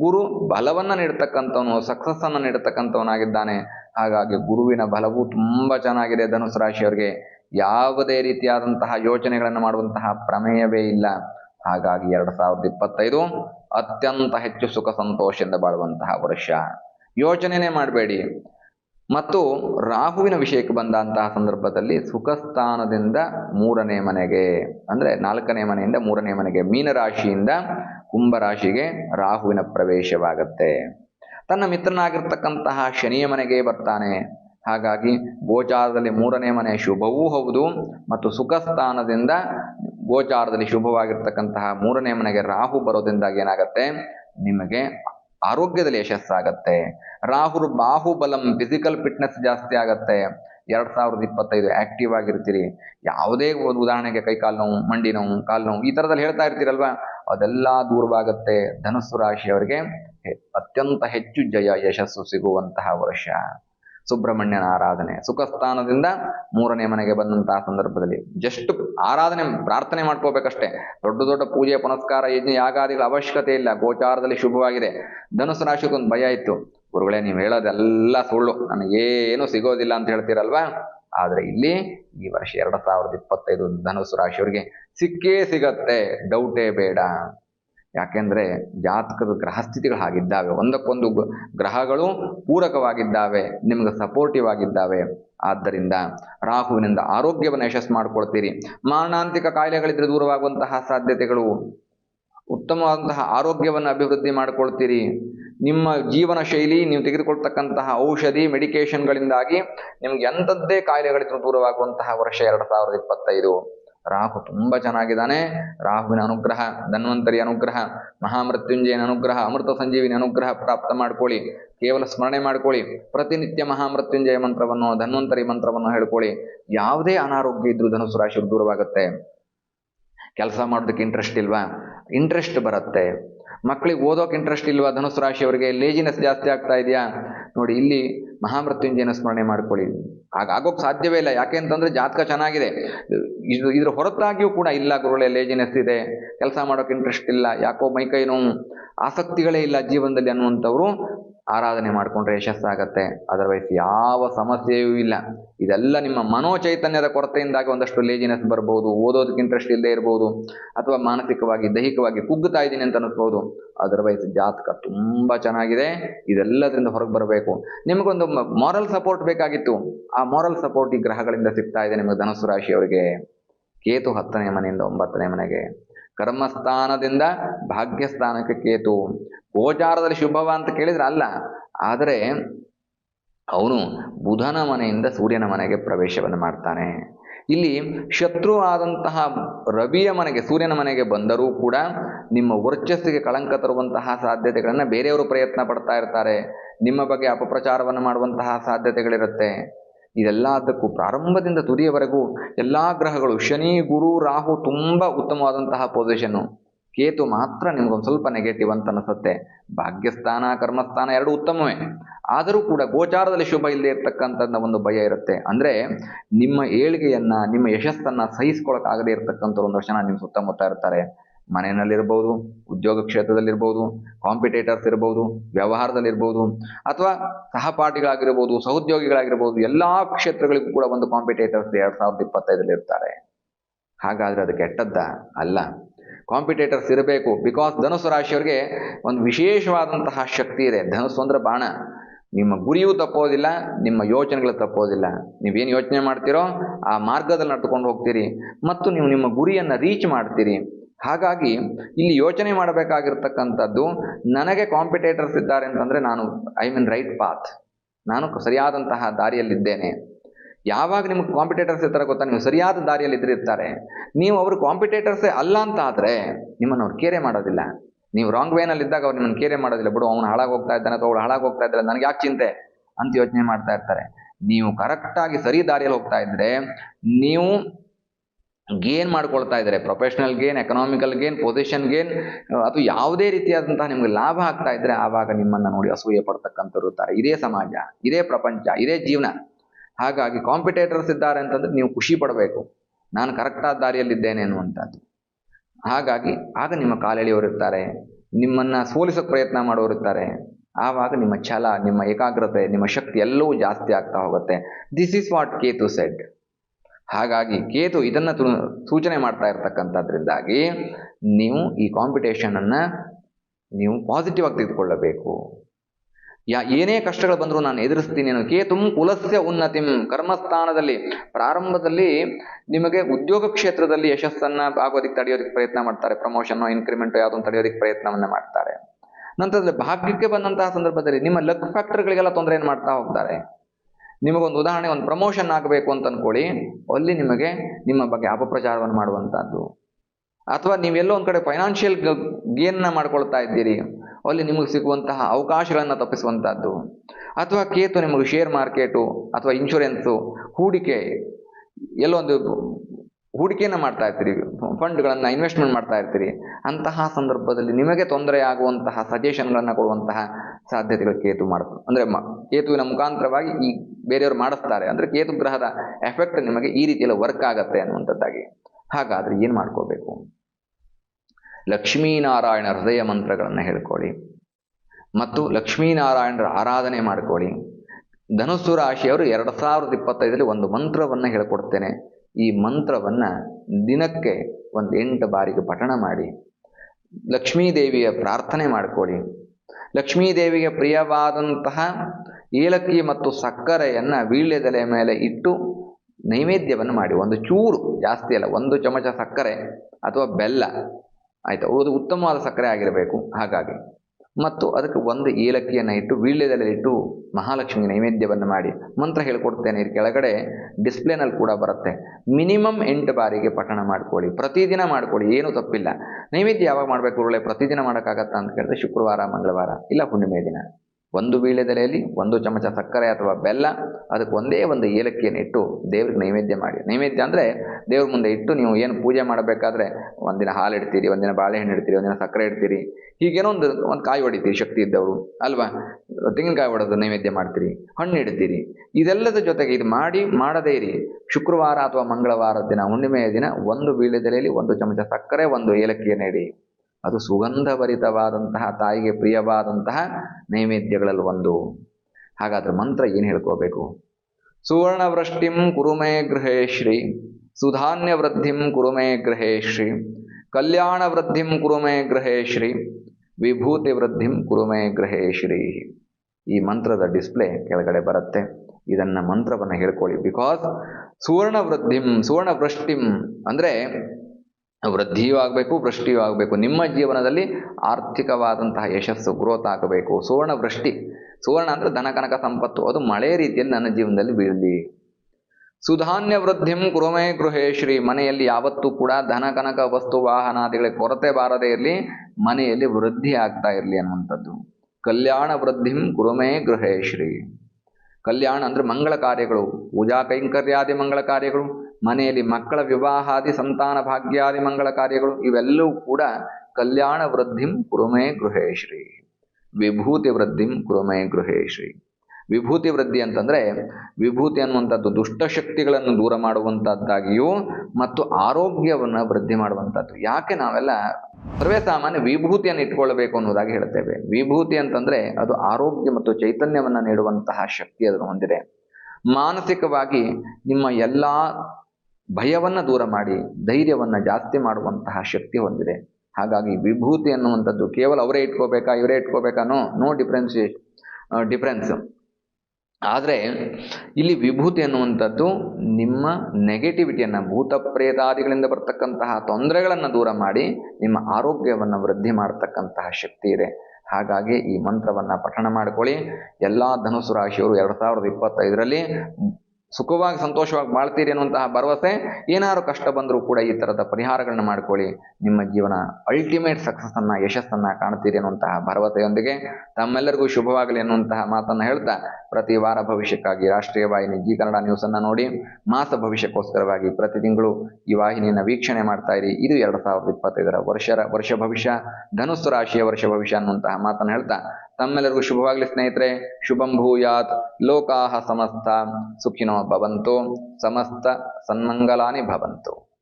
ಗುರು ಬಲವನ್ನು ನೀಡತಕ್ಕಂಥವನು ಸಕ್ಸಸ್ಸನ್ನು ನೀಡತಕ್ಕಂಥವನಾಗಿದ್ದಾನೆ. ಹಾಗಾಗಿ ಗುರುವಿನ ಬಲವು ತುಂಬ ಚೆನ್ನಾಗಿದೆ ಧನುಸು ರಾಶಿಯವರಿಗೆ. ಯಾವುದೇ ರೀತಿಯಾದಂತಹ ಯೋಚನೆಗಳನ್ನು ಮಾಡುವಂತಹ ಪ್ರಮೇಯವೇ ಇಲ್ಲ. ಹಾಗಾಗಿ ಎರಡು ಸಾವಿರದ ಇಪ್ಪತ್ತೈದು ಅತ್ಯಂತ ಹೆಚ್ಚು ಸುಖ ಸಂತೋಷದಿಂದ ಬಾಳುವಂತಹ ವರ್ಷ ಯೋಚನೆನೇ ಮಾಡಬೇಡಿ. ಮತ್ತು ರಾಹುವಿನ ವಿಷಯಕ್ಕೆ ಬಂದಂತಹ ಸಂದರ್ಭದಲ್ಲಿ ಸುಖ ಸ್ಥಾನದಿಂದ ಮೂರನೇ ಮನೆಗೆ, ಅಂದ್ರೆ ನಾಲ್ಕನೇ ಮನೆಯಿಂದ ಮೂರನೇ ಮನೆಗೆ ಮೀನರಾಶಿಯಿಂದ ಕುಂಭರಾಶಿಗೆ ರಾಹುವಿನ ಪ್ರವೇಶವಾಗತ್ತೆ. ತನ್ನ ಮಿತ್ರನಾಗಿರ್ತಕ್ಕಂತಹ ಶನಿಯ ಮನೆಗೆ ಬರ್ತಾನೆ. ಹಾಗಾಗಿ ಗೋಚಾರದಲ್ಲಿ ಮೂರನೇ ಮನೆ ಶುಭವೂ ಹೌದು ಮತ್ತು ಸುಖ ಸ್ಥಾನದಿಂದ ಗೋಚಾರದಲ್ಲಿ ಶುಭವಾಗಿರ್ತಕ್ಕಂತಹ ಮೂರನೇ ಮನೆಗೆ ರಾಹು ಬರೋದ್ರಿಂದಾಗಿ ಏನಾಗತ್ತೆ? ನಿಮಗೆ ಆರೋಗ್ಯದಲ್ಲಿ ಯಶಸ್ಸಾಗತ್ತೆ. ರಾಹು ಬಾಹುಬಲಂ ಫಿಸಿಕಲ್ ಫಿಟ್ನೆಸ್ ಜಾಸ್ತಿ ಆಗತ್ತೆ. ಎರಡ್ ಸಾವಿರದ ಇಪ್ಪತ್ತೈದು ಆಕ್ಟಿವ್ ಆಗಿರ್ತೀರಿ. ಯಾವುದೇ ಒಂದು ಉದಾಹರಣೆಗೆ ಕೈ ಕಾಲು ನೋವು, ಮಂಡಿ ನೋವು, ಕಾಲು ನೋವು ಈ ಥರದಲ್ಲಿ ಹೇಳ್ತಾ ಇರ್ತೀರಲ್ವಾ? ಅದೆಲ್ಲ ದೂರವಾಗತ್ತೆ. ಧನುಸ್ಸು ರಾಶಿಯವರಿಗೆ ಅತ್ಯಂತ ಹೆಚ್ಚು ಜಯ, ಯಶಸ್ಸು ಸಿಗುವಂತಹ ವರ್ಷ. ಸುಬ್ರಹ್ಮಣ್ಯನ ಆರಾಧನೆ. ಸುಖಸ್ಥಾನದಿಂದ ಮೂರನೇ ಮನೆಗೆ ಬಂದಂತಹ ಸಂದರ್ಭದಲ್ಲಿ ಜಸ್ಟ್ ಆರಾಧನೆ, ಪ್ರಾರ್ಥನೆ ಮಾಡ್ಕೋಬೇಕಷ್ಟೇ. ದೊಡ್ಡ ದೊಡ್ಡ ಪೂಜೆ, ಪುನಸ್ಕಾರ, ಯಜ್ಞ, ಯಾಗಾದಿಗಳ ಅವಶ್ಯಕತೆ ಇಲ್ಲ. ಗೋಚಾರದಲ್ಲಿ ಶುಭವಾಗಿದೆ. ಧನುಸು ರಾಶಿಗೊಂದು ಭಯ ಇತ್ತು. ಗುರುಗಳೇ, ನೀವು ಹೇಳೋದೆಲ್ಲ ಸುಳ್ಳು. ನನಗೇನು ಸಿಗೋದಿಲ್ಲ ಅಂತ ಹೇಳ್ತೀರಲ್ವಾ? ಆದ್ರೆ ಇಲ್ಲಿ ಈ ವರ್ಷ ಎರಡ್ ಸಾವಿರದ ಇಪ್ಪತ್ತೈದು ಧನುಸು ರಾಶಿಯವರಿಗೆ ಸಿಕ್ಕೇ ಸಿಗತ್ತೆ. ಡೌಟೇ ಬೇಡ. ಯಾಕೆಂದ್ರೆ ಜಾತಕದ ಗ್ರಹಸ್ಥಿತಿಗಳು ಹಾಗಿದ್ದಾವೆ. ಒಂದಕ್ಕೊಂದು ಗ್ರಹಗಳು ಪೂರಕವಾಗಿದ್ದಾವೆ, ನಿಮಗೆ ಸಪೋರ್ಟಿವ್ ಆಗಿದ್ದಾವೆ. ಆದ್ದರಿಂದ ರಾಹುವಿನಿಂದ ಆರೋಗ್ಯವನ್ನು ಯಶಸ್ಸು ಮಾಡ್ಕೊಳ್ತೀರಿ ಮಾರಣಾಂತಿಕ ಕಾಯಿಲೆಗಳಿದ್ರೆ ದೂರವಾಗುವಂತಹ ಸಾಧ್ಯತೆಗಳು, ಉತ್ತಮವಾದಂತಹ ಆರೋಗ್ಯವನ್ನು ಅಭಿವೃದ್ಧಿ ಮಾಡಿಕೊಳ್ತೀರಿ ನಿಮ್ಮ ಜೀವನ ಶೈಲಿ, ನೀವು ತೆಗೆದುಕೊಳ್ತಕ್ಕಂತಹ ಔಷಧಿ ಮೆಡಿಕೇಶನ್ಗಳಿಂದಾಗಿ ನಿಮ್ಗೆ ಎಂಥದ್ದೇ ಕಾಯಿಲೆಗಳಿದ್ರು ದೂರವಾಗುವಂತಹ ವರ್ಷ ಎರಡು ಸಾವಿರದ ಇಪ್ಪತ್ತೈದು. ರಾಹು ತುಂಬ ಚೆನ್ನಾಗಿದ್ದಾನೆ. ರಾಹುವಿನ ಅನುಗ್ರಹ ಧನ್ವಂತರಿ ಅನುಗ್ರಹ, ಮಹಾಮೃತ್ಯುಂಜಯನ ಅನುಗ್ರಹ, ಅಮೃತ ಸಂಜೀವಿನಿ ಅನುಗ್ರಹ ಪ್ರಾಪ್ತ ಮಾಡ್ಕೊಳ್ಳಿ. ಕೇವಲ ಸ್ಮರಣೆ ಮಾಡ್ಕೊಳ್ಳಿ. ಪ್ರತಿನಿತ್ಯ ಮಹಾಮೃತ್ಯುಂಜಯ ಮಂತ್ರವನ್ನು, ಧನ್ವಂತರಿ ಮಂತ್ರವನ್ನು ಹೇಳ್ಕೊಳ್ಳಿ. ಯಾವುದೇ ಅನಾರೋಗ್ಯ ಇದ್ರೂ ಧನುಸು ರಾಶಿ ದೂರವಾಗುತ್ತೆ. ಕೆಲಸ ಮಾಡೋದಕ್ಕೆ ಇಂಟ್ರೆಸ್ಟ್ ಇಲ್ವಾ? ಇಂಟ್ರೆಸ್ಟ್ ಬರುತ್ತೆ. ಮಕ್ಕಳಿಗೆ ಓದೋಕೆ ಇಂಟ್ರೆಸ್ಟ್ ಇಲ್ವಾ ಧನುಸು ರಾಶಿಯವರಿಗೆ? ಲೇಜಿನೆಸ್ ಜಾಸ್ತಿ ಆಗ್ತಾ ಇದೆಯಾ? ನೋಡಿ, ಇಲ್ಲಿ ಮಹಾಮೃತ್ಯುಂಜಯನ ಸ್ಮರಣೆ ಮಾಡ್ಕೊಳ್ಳಿ. ಆಗ ಸಾಧ್ಯವೇ ಇಲ್ಲ. ಯಾಕೆ ಅಂತಂದ್ರೆ ಜಾತಕ ಚೆನ್ನಾಗಿದೆ. ಇದು ಇದ್ರ ಹೊರತಾಗಿಯೂ ಕೂಡ ಇಲ್ಲ ಗುರುಳೆ ಲೇಜಿನೆಸ್ ಇದೆ. ಕೆಲಸ ಮಾಡೋಕೆ ಇಂಟ್ರೆಸ್ಟ್ ಇಲ್ಲ. ಯಾಕೋ ಮೈಕೈ ಆಸಕ್ತಿಗಳೇ ಇಲ್ಲ ಜೀವನದಲ್ಲಿ ಅನ್ನುವಂಥವ್ರು ಆರಾಧನೆ ಮಾಡಿಕೊಂಡ್ರೆ ಯಶಸ್ಸಾಗತ್ತೆ ಅದರ್ವೈಸ್ ಯಾವ ಸಮಸ್ಯೆಯೂ ಇಲ್ಲ. ಇದೆಲ್ಲ ನಿಮ್ಮ ಮನೋಚೈತನ್ಯದ ಕೊರತೆಯಿಂದಾಗಿ ಒಂದಷ್ಟು ಲೇಜಿನೆಸ್ ಬರ್ಬೋದು ಓದೋದಕ್ಕೆ ಇಂಟ್ರೆಸ್ಟ್ ಇಲ್ಲದೆ ಇರ್ಬೋದು, ಅಥವಾ ಮಾನಸಿಕವಾಗಿ, ದೈಹಿಕವಾಗಿ ಕುಗ್ಗುತ್ತಾ ಇದ್ದೀನಿ ಅಂತ ಅನಿಸ್ಬೋದು. ಅದರ್ವೈಸ್ ಜಾತಕ ತುಂಬ ಚೆನ್ನಾಗಿದೆ. ಇದೆಲ್ಲದರಿಂದ ಹೊರಗೆ ಬರಬೇಕು. ನಿಮಗೊಂದು ಮಾರಲ್ ಸಪೋರ್ಟ್ ಬೇಕಾಗಿತ್ತು. ಆ ಮಾರಲ್ ಸಪೋರ್ಟ್ ಈ ಗ್ರಹಗಳಿಂದ ಸಿಗ್ತಾ ಇದೆ. ನಿಮಗೆ ಧನಸ್ಸು ರಾಶಿಯವರಿಗೆ. ಕೇತು ಹತ್ತನೇ ಮನೆಯಿಂದ ಒಂಬತ್ತನೇ ಮನೆಗೆ. ಕರ್ಮಸ್ಥಾನದಿಂದ ಭಾಗ್ಯಸ್ಥಾನಕ್ಕೆ ಕೇತು. ಗೋಚಾರದಲ್ಲಿ ಶುಭವ ಅಂತ ಕೇಳಿದ್ರೆ ಅಲ್ಲ. ಆದರೆ ಅವನು ಬುಧನ ಮನೆಯಿಂದ ಸೂರ್ಯನ ಮನೆಗೆ ಪ್ರವೇಶವನ್ನು ಮಾಡ್ತಾನೆ. ಇಲ್ಲಿ ಶತ್ರು ಆದಂತಹ ರವಿಯ ಮನೆಗೆ, ಸೂರ್ಯನ ಮನೆಗೆ ಬಂದರೂ ಕೂಡ ನಿಮ್ಮ ವರ್ಚಸ್ಸಿಗೆ ಕಳಂಕ ತರುವಂತಹ ಸಾಧ್ಯತೆಗಳನ್ನು ಬೇರೆಯವರು ಪ್ರಯತ್ನ ಪಡ್ತಾ ಇರ್ತಾರೆ. ನಿಮ್ಮ ಬಗ್ಗೆ ಅಪಪ್ರಚಾರವನ್ನು ಮಾಡುವಂತಹ ಸಾಧ್ಯತೆಗಳಿರುತ್ತೆ. ಇದೆಲ್ಲದಕ್ಕೂ ಪ್ರಾರಂಭದಿಂದ ತುದಿಯವರೆಗೂ ಎಲ್ಲ ಗ್ರಹಗಳು, ಶನಿ, ಗುರು, ರಾಹು ತುಂಬ ಉತ್ತಮವಾದಂತಹ ಪೊಸಿಷನ್ನು ಕೇತು ಮಾತ್ರ ನಿಮ್ಗೊಂದು ಸ್ವಲ್ಪ ನೆಗೆಟಿವ್ ಅಂತ ಅನಿಸುತ್ತೆ. ಭಾಗ್ಯಸ್ಥಾನ, ಕರ್ಮಸ್ಥಾನ ಎರಡು ಉತ್ತಮವೇ. ಆದರೂ ಕೂಡ ಗೋಚಾರದಲ್ಲಿ ಶುಭ ಇಲ್ಲದೆ ಇರ್ತಕ್ಕಂಥದ್ದು ಒಂದು ಭಯ ಇರುತ್ತೆ. ಅಂದ್ರೆ ನಿಮ್ಮ ಏಳಿಗೆಯನ್ನ, ನಿಮ್ಮ ಯಶಸ್ಸನ್ನ ಸಹಿಸ್ಕೊಳಕ್ಕಾಗದೇ ಇರತಕ್ಕಂಥ ಒಂದು ಜನ ನಿಮ್ಮ ಸುತ್ತಮುತ್ತ ಇರ್ತಾರೆ. ಮನೆಯಲ್ಲಿರ್ಬೋದು, ಉದ್ಯೋಗ ಕ್ಷೇತ್ರದಲ್ಲಿರ್ಬೋದು ಕಾಂಪಿಟೇಟರ್ಸ್ ಇರ್ಬೋದು, ವ್ಯವಹಾರದಲ್ಲಿರ್ಬೋದು, ಅಥವಾ ಸಹಪಾಠಿಗಳಾಗಿರ್ಬೋದು, ಸಹೋದ್ಯೋಗಿಗಳಾಗಿರ್ಬೋದು, ಎಲ್ಲಾ ಕ್ಷೇತ್ರಗಳಿಗೂ ಕೂಡ ಒಂದು ಕಾಂಪಿಟೇಟರ್ಸ್ ಎರಡ್ ಸಾವಿರದ ಇಪ್ಪತ್ತೈದರಲ್ಲಿ ಇರ್ತಾರೆ ಹಾಗಾದ್ರೆ ಅದು ಕೆಟ್ಟದ್ದ ಅಲ್ಲ. ಕಾಂಪಿಟೇಟರ್ಸ್ ಇರಬೇಕು ಬಿಕಾಸ್ ಧನುಸು ರಾಶಿಯವರಿಗೆ ಒಂದು ವಿಶೇಷವಾದಂತಹ ಶಕ್ತಿ ಇದೆ. ಧನುಸ್ಸು ಅಂದ್ರೆ ಬಾಣ. ನಿಮ್ಮ ಗುರಿಯೂ ತಪ್ಪೋದಿಲ್ಲ, ನಿಮ್ಮ ಯೋಚನೆಗಳು ತಪ್ಪೋದಿಲ್ಲ. ನೀವೇನು ಯೋಚನೆ ಮಾಡ್ತೀರೋ ಆ ಮಾರ್ಗದಲ್ಲಿ ನಡೆದುಕೊಂಡು ಹೋಗ್ತೀರಿ. ಮತ್ತು ನೀವು ನಿಮ್ಮ ಗುರಿಯನ್ನು ರೀಚ್ ಮಾಡ್ತೀರಿ. ಹಾಗಾಗಿ ಇಲ್ಲಿ ಯೋಚನೆ ಮಾಡಬೇಕಾಗಿರ್ತಕ್ಕಂಥದ್ದು, ನನಗೆ ಕಾಂಪಿಟೇಟರ್ಸ್ ಇದ್ದಾರೆ ಅಂತಂದರೆ ನಾನು ಐ ಮೀನ್ ರೈಟ್ ಪಾತ್ ನಾನು ಸರಿಯಾದಂತಹ ದಾರಿಯಲ್ಲಿದ್ದೇನೆ. ಯಾವಾಗ ನಿಮ್ಗೆ ಕಾಂಪಿಟೇಟರ್ಸ್ ಇರ್ತಾರೆ ಗೊತ್ತಾ? ನೀವು ಸರಿಯಾದ ದಾರಿಯಲ್ಲಿ ಇದ್ದಿರ್ತಾರೆ ನೀವು ಅವರು ಕಾಂಪಿಟೇಟರ್ಸೇ ಅಲ್ಲ ಅಂತ ಆದರೆ ನಿಮ್ಮನ್ನು ಅವ್ರು ಕೇರೆ ಮಾಡೋದಿಲ್ಲ. ನೀವು ರಾಂಗ್ ವೇನಲ್ಲಿ ಇದ್ದಾಗ ಅವ್ರು ನಿಮ್ಮನ್ನು ಕೇರೆ ಮಾಡೋದಿಲ್ಲ. ಬಿಡು, ಅವ್ನು ಹಾಳಾಗಿ ಹೋಗ್ತಾ ಇದ್ದಾನೆ ಅಥವಾ ಅವಳು ಹಾಳಾಗಿ ಹೋಗ್ತಾ ನನಗೆ ಯಾಕೆ ಚಿಂತೆ? ಅಂತ ಯೋಚನೆ ಮಾಡ್ತಾ ಇರ್ತಾರೆ. ನೀವು ಕರೆಕ್ಟಾಗಿ ಸರಿ ದಾರಿಯಲ್ಲಿ ಹೋಗ್ತಾ ಇದ್ದರೆ ನೀವು ಗೇನ್ ಮಾಡ್ಕೊಳ್ತಾ ಇದ್ದಾರೆ. Professional gain economical gain position gain ಅಥವಾ ಯಾವುದೇ ರೀತಿಯಾದಂತಹ ನಿಮ್ಗೆ ಲಾಭ ಆಗ್ತಾ ಇದ್ರೆ ಆವಾಗ ನಿಮ್ಮನ್ನ ನೋಡಿ ಅಸೂಯೆ ಪಡ್ತಕ್ಕಂಥವ್ರು ಇರ್ತಾರೆ. ಇದೇ ಸಮಾಜ, ಇದೇ ಪ್ರಪಂಚ, ಇದೇ ಜೀವನ. ಹಾಗಾಗಿ ಕಾಂಪಿಟೇಟರ್ಸ್ ಇದ್ದಾರೆ ಅಂತಂದ್ರೆ ನೀವು ಖುಷಿ ಪಡಬೇಕು. ನಾನು ಕರೆಕ್ಟಾದ ದಾರಿಯಲ್ಲಿದ್ದೇನೆ ಅನ್ನುವಂಥದ್ದು. ಹಾಗಾಗಿ ಆಗ ನಿಮ್ಮ ಕಾಲೆಳೆಯೋರು ಇರ್ತಾರೆ. ನಿಮ್ಮನ್ನ ಸೋಲಿಸೋಕೆ ಪ್ರಯತ್ನ ಮಾಡೋರು ಇರ್ತಾರೆ. ಆವಾಗ ನಿಮ್ಮ ಛಲ, ನಿಮ್ಮ ಏಕಾಗ್ರತೆ, ನಿಮ್ಮ ಶಕ್ತಿ ಎಲ್ಲವೂ ಜಾಸ್ತಿ ಆಗ್ತಾ ಹೋಗುತ್ತೆ. This is what Ketu said ಹಾಗಾಗಿ ಕೇತು ಇದನ್ನ ಸೂಚನೆ ಮಾಡ್ತಾ ಇರ್ತಕ್ಕಂಥದ್ರಿಂದಾಗಿ ನೀವು ಈ ಕಾಂಪಿಟೇಷನ್ ಅನ್ನ ನೀವು ಪಾಸಿಟಿವ್ ಆಗಿ ತೆಗೆದುಕೊಳ್ಳಬೇಕು. ಯಾ, ಏನೇ ಕಷ್ಟಗಳು ಬಂದರೂ ನಾನು ಎದುರಿಸ್ತೀನಿ ಅನ್ನೋ ಕೇತುಂ ಕುಲಸ್ಯ ಉನ್ನತಿಂ ಕರ್ಮಸ್ಥಾನದಲ್ಲಿ ಪ್ರಾರಂಭದಲ್ಲಿ ನಿಮಗೆ ಉದ್ಯೋಗ ಕ್ಷೇತ್ರದಲ್ಲಿ ಯಶಸ್ಸನ್ನ ಆಗೋದಕ್ಕೆ ತಡೆಯೋದಕ್ಕೆ ಪ್ರಯತ್ನ ಮಾಡ್ತಾರೆ ಪ್ರಮೋಷನ್ ಇನ್ಕ್ರಿಮೆಂಟ್ ಯಾವುದೊಂದು ತಡೆಯೋದಕ್ಕೆ ಪ್ರಯತ್ನವನ್ನ ಮಾಡ್ತಾರೆ. ನಂತರದಲ್ಲಿ ಭಾಗ್ಯಕ್ಕೆ ಬಂದಂತಹ ಸಂದರ್ಭದಲ್ಲಿ ನಿಮ್ಮ ಲಕ್ ಫ್ಯಾಕ್ಟರ್ಗಳಿಗೆಲ್ಲ ಏನು ಮಾಡ್ತಾ ಹೋಗ್ತಾರೆ? ನಿಮಗೊಂದು ಉದಾಹರಣೆ, ಒಂದು ಪ್ರಮೋಷನ್ ಆಗಬೇಕು ಅಂತ ಅನ್ಕೊಳ್ಳಿ. ಅಲ್ಲಿ ನಿಮಗೆ ನಿಮ್ಮ ಬಗ್ಗೆ ಅಪಪ್ರಚಾರವನ್ನು ಮಾಡುವಂಥದ್ದು. ಅಥವಾ ನೀವೆಲ್ಲೋ ಒಂದು ಕಡೆ ಫೈನಾನ್ಷಿಯಲ್ ಗೇನ್ನ ಮಾಡ್ಕೊಳ್ತಾ ಇದ್ದೀರಿ. ಅಲ್ಲಿ ನಿಮಗೆ ಸಿಗುವಂತಹ ಅವಕಾಶಗಳನ್ನು ತಪ್ಪಿಸುವಂಥದ್ದು. ಅಥವಾ ಕೇತು ನಿಮಗೆ ಶೇರ್ ಮಾರ್ಕೆಟು ಅಥವಾ ಇನ್ಶೂರೆನ್ಸು ಹೂಡಿಕೆ, ಎಲ್ಲೋ ಒಂದು ಹೂಡಿಕೆಯನ್ನು ಮಾಡ್ತಾ ಇರ್ತೀರಿ ಫಂಡ್ಗಳನ್ನು ಇನ್ವೆಸ್ಟ್ಮೆಂಟ್ ಮಾಡ್ತಾ ಇರ್ತೀರಿ, ಅಂತಹ ಸಂದರ್ಭದಲ್ಲಿ ನಿಮಗೆ ತೊಂದರೆ ಆಗುವಂತಹ ಸಜೆಷನ್ಗಳನ್ನು ಕೊಡುವಂತಹ ಸಾಧ್ಯತೆಗಳು ಕೇತು ಮಾಡ್ತಾರೆ ಅಂದರೆ ಕೇತುವಿನ ಮುಖಾಂತರವಾಗಿ ಈ ಬೇರೆಯವರು ಮಾಡಿಸ್ತಾರೆ, ಅಂದರೆ ಕೇತು ಗ್ರಹದ ಎಫೆಕ್ಟ್ ನಿಮಗೆ ಈ ರೀತಿಯಲ್ಲಿ ವರ್ಕ್ ಆಗತ್ತೆ ಅನ್ನುವಂಥದ್ದಾಗಿ. ಹಾಗಾದರೆ ಏನು ಮಾಡ್ಕೋಬೇಕು? ಲಕ್ಷ್ಮೀನಾರಾಯಣ ಹೃದಯ ಮಂತ್ರಗಳನ್ನು ಹೇಳ್ಕೊಳ್ಳಿ, ಮತ್ತು ಲಕ್ಷ್ಮೀನಾರಾಯಣರ ಆರಾಧನೆ ಮಾಡ್ಕೊಳ್ಳಿ. ಧನುಸ್ಸು ರಾಶಿಯವರು ಎರಡು ಸಾವಿರದ ಇಪ್ಪತ್ತೈದರಲ್ಲಿ ಒಂದು ಮಂತ್ರವನ್ನು ಹೇಳ್ಕೊಡ್ತೇನೆ. ಈ ಮಂತ್ರವನ್ನು ದಿನಕ್ಕೆ ಒಂದು ಎಂಟು ಬಾರಿಗೆ ಪಠಣ ಮಾಡಿ. ಲಕ್ಷ್ಮೀದೇವಿಯ ಪ್ರಾರ್ಥನೆ ಮಾಡ್ಕೊಳ್ಳಿ ಲಕ್ಷ್ಮೀದೇವಿಗೆ ಪ್ರಿಯವಾದಂತಹ ಏಲಕ್ಕಿ ಮತ್ತು ಸಕ್ಕರೆಯನ್ನು ವೀಳ್ಯದೆಲೆ ಮೇಲೆ ಇಟ್ಟು ನೈವೇದ್ಯವನ್ನು ಮಾಡಿ. ಒಂದು ಚೂರು ಜಾಸ್ತಿ ಅಲ್ಲ, ಒಂದು ಚಮಚ ಸಕ್ಕರೆ ಅಥವಾ ಬೆಲ್ಲ. ಆಯ್ತಾ? ಅದು ಉತ್ತಮವಾದ ಸಕ್ಕರೆ ಆಗಿರಬೇಕು. ಹಾಗಾಗಿ ಮತ್ತು ಅದಕ್ಕೆ ಒಂದು ಏಲಕ್ಕಿಯನ್ನು ಇಟ್ಟು ವೀಳ್ಯದಲ್ಲಿಟ್ಟು ಮಹಾಲಕ್ಷ್ಮಿ ನೈವೇದ್ಯವನ್ನು ಮಾಡಿ, ಮಂತ್ರ ಹೇಳಿಕೊಡ್ತೇನೆ. ಇದು ಕೆಳಗಡೆ ಡಿಸ್ಪ್ಲೇನಲ್ಲಿ ಕೂಡ ಬರುತ್ತೆ. ಮಿನಿಮಮ್ ಎಂಟು ಬಾರಿಗೆ ಪಠಣ ಮಾಡ್ಕೊಳ್ಳಿ. ಪ್ರತಿದಿನ ಮಾಡ್ಕೊಳ್ಳಿ. ಏನೂ ತಪ್ಪಿಲ್ಲ. ನೈವೇದ್ಯ ಯಾವಾಗ ಮಾಡಬೇಕು ಒಳ್ಳೆ ಪ್ರತಿದಿನ ಮಾಡೋಕ್ಕಾಗತ್ತಾ ಅಂತ ಕೇಳಿದ್ರೆ ಶುಕ್ರವಾರ, ಮಂಗಳವಾರ, ಇಲ್ಲ ಹುಣ್ಣಿಮೆ ದಿನ. ಒಂದು ವೀಳ್ಯದೆಲೆಯಲ್ಲಿ ಒಂದು ಚಮಚ ಸಕ್ಕರೆ ಅಥವಾ ಬೆಲ್ಲ, ಅದಕ್ಕೆ ಒಂದೇ ಒಂದು ಏಲಕ್ಕಿಯನ್ನು ಇಟ್ಟು ದೇವ್ರಿಗೆ ನೈವೇದ್ಯ ಮಾಡಿ. ನೈವೇದ್ಯ ಅಂದರೆ ದೇವ್ರ ಮುಂದೆ ಇಟ್ಟು ನೀವು ಏನು ಪೂಜೆ ಮಾಡಬೇಕಾದ್ರೆ ಒಂದಿನ ಹಾಲು ಇಡ್ತೀರಿ, ಒಂದಿನ ಬಾಳೆಹಣ್ಣು ಇಡ್ತೀರಿ, ಒಂದಿನ ಸಕ್ಕರೆ ಇಡ್ತೀರಿ, ಹೀಗೇನೋ ಒಂದು ಒಂದು ಕಾಯಿ ಹೊಡಿತೀರಿ ಶಕ್ತಿ ಇದ್ದವರು, ಅಲ್ವಾ? ತೆಂಗಿನಕಾಯಿ ಹೊಡೆದು ನೈವೇದ್ಯ ಮಾಡ್ತೀರಿ, ಹಣ್ಣು ಇಡ್ತೀರಿ. ಇದೆಲ್ಲದ ಜೊತೆಗೆ ಇದು ಮಾಡಿ, ಮಾಡದೇ ಇರಿ. ಶುಕ್ರವಾರ ಅಥವಾ ಮಂಗಳವಾರದ ದಿನ, ಹುಣ್ಣಿಮೆಯ ದಿನ ಒಂದು ವೀಳ್ಯದೆಲೆಯಲ್ಲಿ ಒಂದು ಚಮಚ ಸಕ್ಕರೆ, ಒಂದು ಏಲಕ್ಕಿಯನ್ನು ಇಡಿ. ಅದು ಸುಗಂಧಭರಿತವಾದಂತಹ, ತಾಯಿಗೆ ಪ್ರಿಯವಾದಂತಹ ನೈವೇದ್ಯಗಳಲ್ಲಿ ಒಂದು. ಹಾಗಾದ್ರೆ ಮಂತ್ರ ಏನು ಹೇಳ್ಕೋಬೇಕು? ಸುವರ್ಣವೃಷ್ಟಿಂ ಕುರುಮೇ ಗೃಹೇ ಶ್ರೀ ಸುಧಾನ್ಯ ವೃದ್ಧಿಂ ಕುರುಮೇ ಗೃಹೇ ಶ್ರೀ ಕಲ್ಯಾಣ ವೃದ್ಧಿಂ ಕುರುಮೇ ಗೃಹೇ ಶ್ರೀ ವಿಭೂತಿ ವೃದ್ಧಿಂ ಕುರುಮೇ ಗೃಹೇ ಶ್ರೀ. ಈ ಮಂತ್ರದ ಡಿಸ್ಪ್ಲೇ ಕೆಳಗಡೆ ಬರುತ್ತೆ. ಇದನ್ನ ಮಂತ್ರವನ್ನು ಹೇಳ್ಕೊಳ್ಳಿ. ಬಿಕಾಸ್ ಸುವರ್ಣ ವೃದ್ಧಿಂ ಸುವರ್ಣ ವೃಷ್ಟಿಂ ಅಂದರೆ ವೃದ್ಧಿಯೂ ಆಗಬೇಕು, ವೃಷ್ಟಿಯೂ ಆಗಬೇಕು. ನಿಮ್ಮ ಜೀವನದಲ್ಲಿ ಆರ್ಥಿಕವಾದಂತಹ ಯಶಸ್ಸು ಗ್ರೋತ್ ಆಗಬೇಕು. ಸುವರ್ಣ ವೃಷ್ಟಿ. ಸುವರ್ಣ ಅಂದರೆ ಧನಕನಕ ಸಂಪತ್ತು. ಅದು ಮಳೆ ರೀತಿಯಲ್ಲಿ ನನ್ನ ಜೀವನದಲ್ಲಿ ಬೀಳಲಿ. ಸುಧಾನ್ಯ ವೃದ್ಧಿಂ ಕುರುಮೇ ಗೃಹೇ ಶ್ರೀ. ಮನೆಯಲ್ಲಿ ಯಾವತ್ತೂ ಕೂಡ ಧನ, ಕನಕ, ವಸ್ತು, ವಾಹನಾದಿಗಳ ಕೊರತೆ ಬಾರದೇ ಇರಲಿ, ಮನೆಯಲ್ಲಿ ವೃದ್ಧಿ ಆಗ್ತಾ ಇರಲಿ ಅನ್ನುವಂಥದ್ದು. ಕಲ್ಯಾಣ ವೃದ್ಧಿಂ ಕುರುಮೇ ಗೃಹೇ ಶ್ರೀ. ಕಲ್ಯಾಣ ಅಂದರೆ ಮಂಗಳ ಕಾರ್ಯಗಳು. ಪೂಜಾ ಕೈಂಕರ್ಯಾದಿ ಮಂಗಳ ಕಾರ್ಯಗಳು. ಮನೆಯಲ್ಲಿ ಮಕ್ಕಳ ವಿವಾಹಾದಿ, ಸಂತಾನ ಭಾಗ್ಯಾದಿ, ಮಂಗಳ ಕಾರ್ಯಗಳು ಇವೆಲ್ಲವೂ ಕೂಡ ಕಲ್ಯಾಣ ವೃದ್ಧಿಂ ಕುರುಮೇ ಗೃಹೇ ಶ್ರೀ. ವಿಭೂತಿ ವೃದ್ಧಿಂ ಕುರುಮೇ ಗೃಹೇ ಶ್ರೀ. ವಿಭೂತಿ ವೃದ್ಧಿ ಅಂತಂದ್ರೆ ವಿಭೂತಿ ಅನ್ನುವಂಥದ್ದು ದುಷ್ಟಶಕ್ತಿಗಳನ್ನು ದೂರ ಮಾಡುವಂಥದ್ದಾಗಿಯೂ ಮತ್ತು ಆರೋಗ್ಯವನ್ನು ವೃದ್ಧಿ ಮಾಡುವಂಥದ್ದು. ಯಾಕೆ ನಾವೆಲ್ಲ ಸರ್ವೇ ಸಾಮಾನ್ಯ ವಿಭೂತಿಯನ್ನು ಇಟ್ಕೊಳ್ಬೇಕು ಅನ್ನೋದಾಗಿ ಹೇಳ್ತೇವೆ. ವಿಭೂತಿ ಅಂತಂದ್ರೆ ಅದು ಆರೋಗ್ಯ ಮತ್ತು ಚೈತನ್ಯವನ್ನು ನೀಡುವಂತಹ ಶಕ್ತಿ ಅದನ್ನು ಹೊಂದಿದೆ. ಮಾನಸಿಕವಾಗಿ ನಿಮ್ಮ ಎಲ್ಲ ಭಯವನ್ನ ದೂರ ಮಾಡಿ, ಧೈರ್ಯವನ್ನು ಜಾಸ್ತಿ ಮಾಡುವಂತಹ ಶಕ್ತಿ ಹೊಂದಿದೆ. ಹಾಗಾಗಿ ವಿಭೂತಿ ಅನ್ನುವಂಥದ್ದು ಕೇವಲ ಅವರೇ ಇಟ್ಕೋಬೇಕಾ, ಇವರೇ ಇಟ್ಕೋಬೇಕಾನೋ ನೋ ಡಿಫ್ರೆನ್ಸಿಯೇಷನ್ ಡಿಫ್ರೆನ್ಸ್ ಆದರೆ ಇಲ್ಲಿ ವಿಭೂತಿ ಅನ್ನುವಂಥದ್ದು ನಿಮ್ಮ ನೆಗೆಟಿವಿಟಿಯನ್ನು ಭೂತ ಪ್ರೇತಾದಿಗಳಿಂದ ಬರ್ತಕ್ಕಂತಹ ತೊಂದರೆಗಳನ್ನು ದೂರ ಮಾಡಿ ನಿಮ್ಮ ಆರೋಗ್ಯವನ್ನು ವೃದ್ಧಿ ಮಾಡತಕ್ಕಂತಹ ಶಕ್ತಿ ಇದೆ. ಹಾಗಾಗಿ ಈ ಮಂತ್ರವನ್ನು ಪಠಣ ಮಾಡಿಕೊಳ್ಳಿ. ಎಲ್ಲ ಧನುಸು ರಾಶಿಯವರು ಎರಡು ಸಾವಿರದ ಇಪ್ಪತ್ತೈದರಲ್ಲಿ ಸುಖವಾಗಿ ಸಂತೋಷವಾಗಿ ಬಾಳ್ತೀರಿ ಅನ್ನುವಂತಹ ಭರವಸೆ, ಏನಾದ್ರು ಕಷ್ಟ ಬಂದರೂ ಕೂಡ ಈ ಥರದ ಪರಿಹಾರಗಳನ್ನ ಮಾಡ್ಕೊಳ್ಳಿ. ನಿಮ್ಮ ಜೀವನ ಅಲ್ಟಿಮೇಟ್ ಸಕ್ಸಸ್ಸನ್ನು ಯಶಸ್ಸನ್ನು ಕಾಣ್ತೀರಿ ಅನ್ನುವಂತಹ ಭರವಸೆಯೊಂದಿಗೆ ತಮ್ಮೆಲ್ಲರಿಗೂ ಶುಭವಾಗಲಿ ಅನ್ನುವಂತಹ ಮಾತನ್ನು ಹೇಳ್ತಾ ಪ್ರತಿ ವಾರ ಭವಿಷ್ಯಕ್ಕಾಗಿ ರಾಷ್ಟ್ರೀಯ ವಾಹಿನಿ ಜಿ ಕನ್ನಡ ನ್ಯೂಸನ್ನು ನೋಡಿ ಮಾಸ ಭವಿಷ್ಯಕ್ಕೋಸ್ಕರವಾಗಿ ಪ್ರತಿ ತಿಂಗಳು ಈ ವಾಹಿನಿಯನ್ನು ವೀಕ್ಷಣೆ ಮಾಡ್ತಾ ಇರಿ. ಇದು ಎರಡು ಸಾವಿರದ ಇಪ್ಪತ್ತೈದರ ವರ್ಷರ ವರ್ಷ ಭವಿಷ್ಯ, ಧನುಸ್ಸು ರಾಶಿಯ ವರ್ಷ ಭವಿಷ್ಯ ಅನ್ನುವಂತಹ ಮಾತನ್ನು ಹೇಳ್ತಾ ತಮ್ಮೆಲ್ಲರಿಗೂ ಶುಭವಾಗಲಿ ಸ್ನೇಹಿತರೆ. ಶುಭಂ ಭೂಯಾತ್. ಲೋಕಾಹ ಸಮಸ್ತ ಸುಖಿನೋ ಭವಂತು. ಸಮಸ್ತ ಸನ್ಮಂಗಲಾನಿ ಭವಂತು.